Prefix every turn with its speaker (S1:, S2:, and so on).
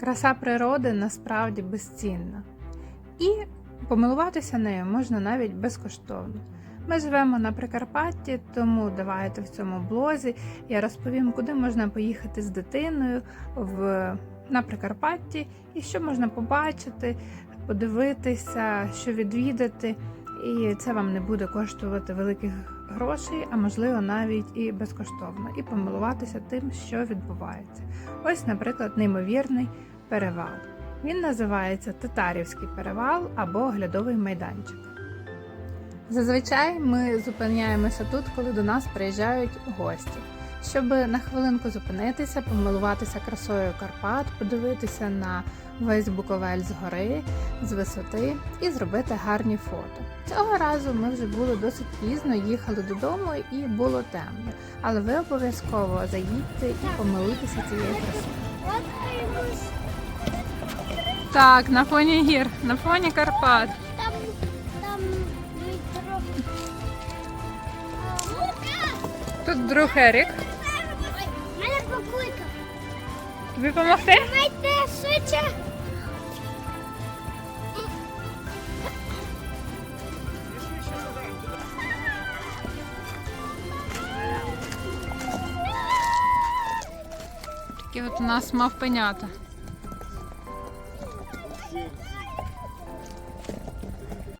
S1: Краса природи насправді безцінна. І помилуватися нею можна навіть безкоштовно. Ми живемо на Прикарпатті, тому давайте в цьому блозі я розповім, куди можна поїхати з дитиною в, на Прикарпатті і що можна побачити, подивитися, що відвідати. І це вам не буде коштувати великих грошей, а можливо навіть і безкоштовно, і помилуватися тим, що відбувається. Ось, наприклад, неймовірний перевал. Він називається Татарівський перевал або оглядовий майданчик. Зазвичай ми зупиняємося тут, коли до нас приїжджають гості, щоб на хвилинку зупинитися, помилуватися красою Карпат, подивитися на весь Буковель згори, з висоти і зробити гарні фото. Цього разу ми вже були досить пізно, їхали додому і було темно. Але ви обов'язково заїдьте і помилуйтеся цією красою. Так, на фоні гір, на фоні Карпат.
S2: Там, там вітро.
S1: Тут друг Ерік.
S2: Мене покликав.
S1: Тобі допомогти?
S2: Давайте швидше.
S1: Такі от у нас мавпенята. Thank you.